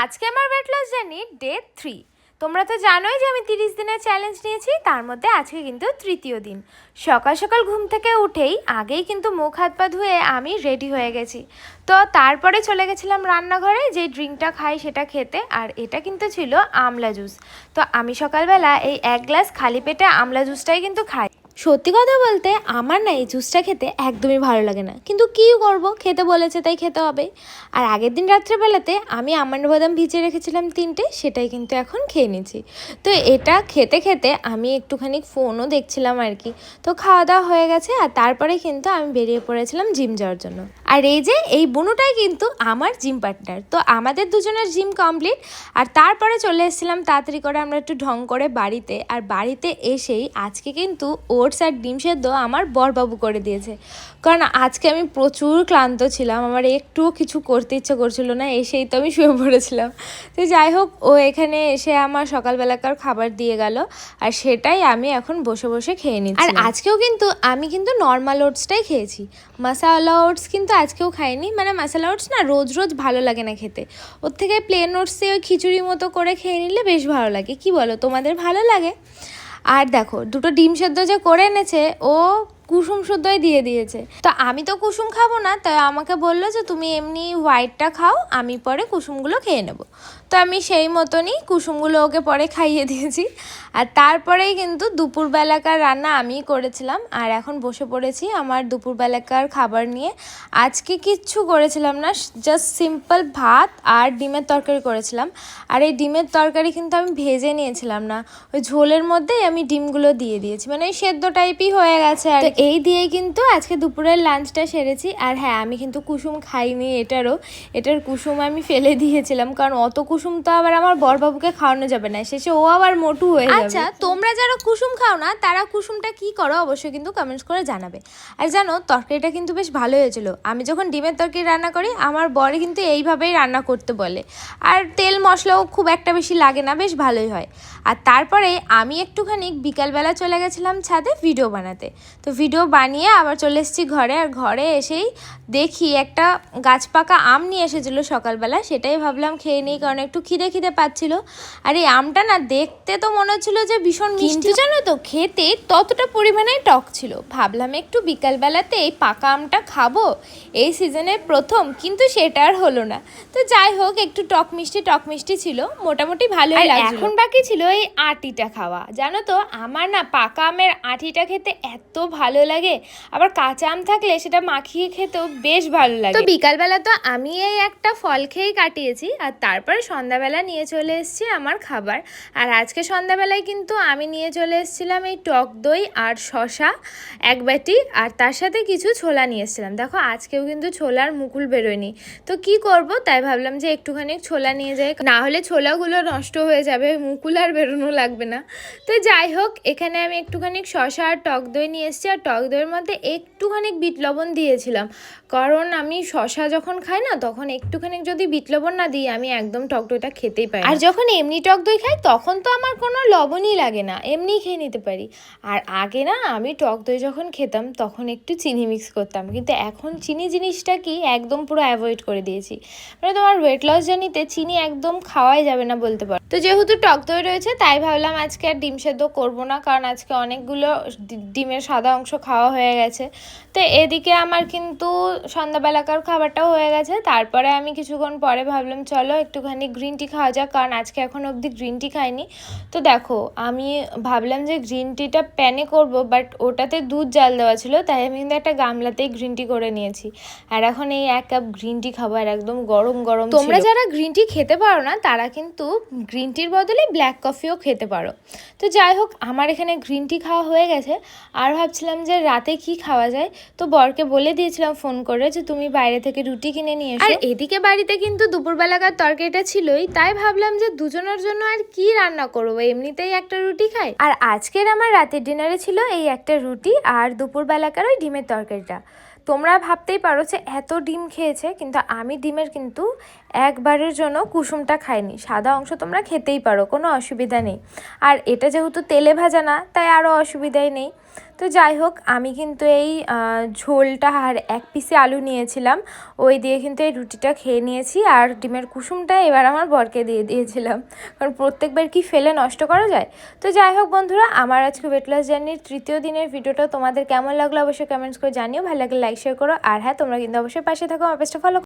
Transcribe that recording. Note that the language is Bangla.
আজকে আমার weight loss journey day three তোমরা তো জানোই যে আমি তিরিশ দিনের চ্যালেঞ্জ নিয়েছি, তার মধ্যে আজকে কিন্তু তৃতীয় দিন। সকাল সকাল ঘুম থেকে উঠেই আগেই কিন্তু মুখ হাত পা ধুয়ে আমি রেডি হয়ে গেছি। তো তারপরে চলে গেছিলাম রান্নাঘরে যে ড্রিঙ্কটা খাই সেটা খেতে, আর এটা কিন্তু ছিল আমলা জুস তো আমি সকালবেলা এই এক গ্লাস খালি পেটে আমলা জুসটাই কিন্তু খাই। সত্যি কথা বলতে আমার না এই জুসটা খেতে একদমই ভালো লাগে না। কিন্তু কী করব? খেতে বলেছে তাই খেতে হবে। আর আগের দিন রাত্রেবেলাতে আমি আমন্ড বাদাম ভিজিয়ে রেখেছিলাম তিনটে, সেটাই কিন্তু এখন খেয়ে নিয়েছি তো এটা খেতে খেতে আমি একটুখানি ফোনও দেখছিলাম আর কি। তো খাওয়া দাওয়া হয়ে গেছে আর তারপরে কিন্তু আমি বেরিয়ে পড়েছিলাম জিম যাওয়ার জন্য। আর এই যে, এই বুনুটাই কিন্তু আমার জিম পার্টনার তো আমাদের দুজনের জিম কমপ্লিট আর তারপরে চলে এসেছিলাম তাড়াতাড়ি করে আমরা একটু ঢং করে বাড়িতে। আর বাড়িতে এসেই আজকে কিন্তু ওটস আর ডিম সেদ্ধ আমার বরবাবু করে দিয়েছে। কারণ আজকে আমি প্রচুর ক্লান্ত ছিলাম। আমার একটুও কিছু করতে ইচ্ছে করছিল না, এসেই তো আমি শুয়ে পড়েছিলাম। তো যাই হোক, ও এখানে এসে আমার সকালবেলাকার খাবার দিয়ে গেল। আর সেটাই আমি এখন বসে বসে খেয়ে নিচ্ছি। আর আজকেও কিন্তু আমি কিন্তু নর্মাল ওটসটাই খেয়েছি। মশালা ওটস কিন্তু আজকেও খাইনি। মানে মশলা ওটস না রোজ রোজ ভালো লাগে না খেতে। ওর থেকে প্লেন ওটসে ওই খিচুড়ি মতো করে খেয়ে নিলে বেশ ভালো লাগে। কি বলো, তোমাদের ভালো লাগে? আর দেখো, দুটো ডিম সেদ্ধ যে করে এনেছে, ও কুসুম শুদ্ধই দিয়ে দিয়েছে। তো আমি তো কুসুম খাব না, তাই আমাকে বলল যে তুমি এমনি হোয়াইটটা খাও, আমি পরে কুসুমগুলো খেয়ে নেব। তো আমি সেই মতনই কুসুমগুলো ওকে পরে খাইয়ে দিয়েছি। আর তারপরেই কিন্তু দুপুরবেলাকার রান্না আমিই করেছিলাম। আর এখন বসে পড়েছি আমার দুপুরবেলাকার খাবার নিয়ে। আজকে কিচ্ছু করেছিলাম না জাস্ট সিম্পল ভাত আর ডিমের তরকারি করেছিলাম। আর এই ডিমের তরকারি কিন্তু আমি ভেজে নিয়েছিলাম না। ওই ঝোলের মধ্যেই আমি ডিমগুলো দিয়ে দিয়েছি। মানে ওই সেদ্ধ টাইপই হয়ে গেছে আর এই দিয়েই কিন্তু আজকে দুপুরের লাঞ্চটা সেরেছি। আর হ্যাঁ আমি কিন্তু কুসুম খাইনি, এটারও। এটার কুসুম আমি ফেলে দিয়েছিলাম, কারণ অত কুসুম তো আবার আমার বরবাবুকে খাওয়ানো যাবে না। শেষে ও আবার মোটু হয়ে আচ্ছা তোমরা যারা কুসুম খাও না, তারা কুসুমটা কি করো অবশ্যই কিন্তু কমেন্টস করে জানাবে। আর জানো, তরকারিটা কিন্তু বেশ ভালো হয়েছিল। আমি যখন ডিমের তরকারি রান্না করি, আমার বরে কিন্তু এইভাবেই রান্না করতে বলে। আর তেল মশলাও খুব একটা বেশি লাগে না, বেশ ভালোই হয়। আর তারপরে আমি একটুখানি বিকালবেলা চলে গেছিলাম ছাদে ভিডিও বানাতে। তো ভিডিও বানিয়ে আবার চলে এসেছি ঘরে। আর ঘরে এসেই দেখি একটা গাছ পাকা আম নিয়ে এসেছিল সকালবেলা। সেটাই ভাবলাম খেয়ে নিই কারণ একটু খিদে খিদে পাচ্ছিল। আর এই আমটা না দেখতে তো মনে হচ্ছিল যে ভীষণ মিষ্টি। জানো তো খেতে ততটা পরিমাণে টক ছিল। ভাবলাম একটু বিকালবেলাতে এই পাকা আমটা খাব। এই সিজনের প্রথম কিন্তু সেটা আর হলো না। তো যাই হোক একটু টক মিষ্টি টক মিষ্টি ছিল। মোটামুটি ভালোই লাগছিল। এখন বাকি ছিল এই আটিটা খাওয়া। জানো তো আমার না পাকা আমের আটিটা খেতে এত ভালো লাগে। আবার কাঁচা আম থাকলে সেটা মাখিয়ে খেতেও বেশ ভালো লাগে। তো বিকালবেলা তো আমি এই একটা ফল খেয়েই কাটিয়েছি আর তারপরে সন্ধ্যাবেলা নিয়ে চলে এসেছি আমার খাবার। আর আজকে সন্ধ্যাবেলায় কিন্তু আমি নিয়ে চলে এসেছিলাম এই টক দই আর শশা এক বাটি আর তার সাথে কিছু ছোলা নিয়ে এসেছিলাম। দেখো আজকেও কিন্তু ছোলার মুকুল বেরোয়নি। তো কি করব? তাই ভাবলাম যে একটুখানি ছোলা নিয়ে যাই। না হলে ছোলাগুলো নষ্ট হয়ে যাবে মুকুল আর বেরোনো লাগবে না। তো যাই হোক এখানে আমি একটুখানি শশা আর টক দই নিয়ে এসেছি আর টক দইয়ের মধ্যে একটুখানি বিট লবণ দিয়েছিলাম। কারণ আমি শশা যখন খাই না, তখন একটুখানি যদি বিট লবণ না দিই, আমি একদম টক দইটা খেতেই পারি আর যখন এমনি টক দই খাই, তখন তো আমার কোনো লবণই লাগে না, এমনিই খেয়ে নিতে পারি। আর আগে না, আমি টক দই যখন খেতাম, তখন একটু চিনি মিক্স করতাম। কিন্তু এখন চিনি জিনিসটা কি, একদম পুরো অ্যাভয়েড করে দিয়েছি। মানে তোমার ওয়েট লস জার্নিতে চিনি একদম খাওয়াই যাবে না বলতে পারো। তো যেহেতু টক দই রয়েছে, তাই ভাবলাম আজকে আর ডিম সেদ্ধ করব না, কারণ আজকে অনেকগুলো ডিমের সাদা অংশ খাওয়া হয়ে গেছে। তো এদিকে আমার কিন্তু সন্ধ্যাবেলাকার খাবারটাও হয়ে গেছে। তারপরে আমি কিছুক্ষণ পরে ভাবলাম চলো একটুখানি গ্রিন টি খাওয়া যাক কারণ আজকে এখন অবধি গ্রিন টি খাইনি। তো দেখো আমি ভাবলাম যে গ্রিন টিটা প্যানে করব বাট ওটাতে দুধ জাল দেওয়া ছিল তাই আমি কিন্তু একটা গামলাতেই গ্রিন টি করে নিয়েছি। আর এখন এই এক কাপ গ্রিন টি খাব আর একদম গরম গরম তোমরা যারা গ্রিন টি খেতে পারো না তারা কিন্তু গ্রিন টির বদলে ব্ল্যাক কফিও খেতে পারো। তো যাই হোক আমার এখানে গ্রিন টি খাওয়া হয়ে গেছে। আর ভাবছিলাম যে রাতে কি খাওয়া যায় তো বরকে বলে দিয়েছিলাম ফোন করে যে তুমি বাইরে থেকে রুটি কিনে নিয়ে এসো। আর এদিকে বাড়িতে কিন্তু দুপুরবেলাকার তরকারিটা ছিলই তাই ভাবলাম যে দুজনের জন্য আর কি রান্না করব এমনিতেই একটা রুটি খাই। আর আজকের আমার রাতের ডিনারে ছিল এই একটা রুটি আর দুপুরবেলাকার ওই ডিমের তরকারিটা। তোমরা ভাবতেই পারো যে এত ডিম খেয়েছে কিন্তু আমি ডিমের কিন্তু একবারের জন্য কুসুমটা খাইনি সাদা অংশ তোমরা খেতেই পারো কোনো অসুবিধা নেই। আর এটা যেহেতু তেলে ভাজা না তাই আরও অসুবিধাই নেই। তো যাই হোক, আমি কিন্তু এই ঝোলটা আর এক পিসে আলু নিয়েছিলাম। ওই দিয়ে কিন্তু এই রুটিটা খেয়ে নিয়েছি আর ডিমের কুসুমটা এবার আমার বরকে দিয়ে দিয়েছিলাম। কারণ প্রত্যেকবার কি ফেলে নষ্ট করা যায়? তো যাই হোক বন্ধুরা, আমার আজকে ওয়েট লস জার্নির তৃতীয় দিনের ভিডিওটা তোমাদের কেমন লাগল অবশ্যই কমেন্টস করে জানিও। ভালো লাগলে লাইক শেয়ার করো। আর হ্যাঁ তোমরা কিন্তু অবশ্যই পাশে থাকো, আমার পেজটা ফলো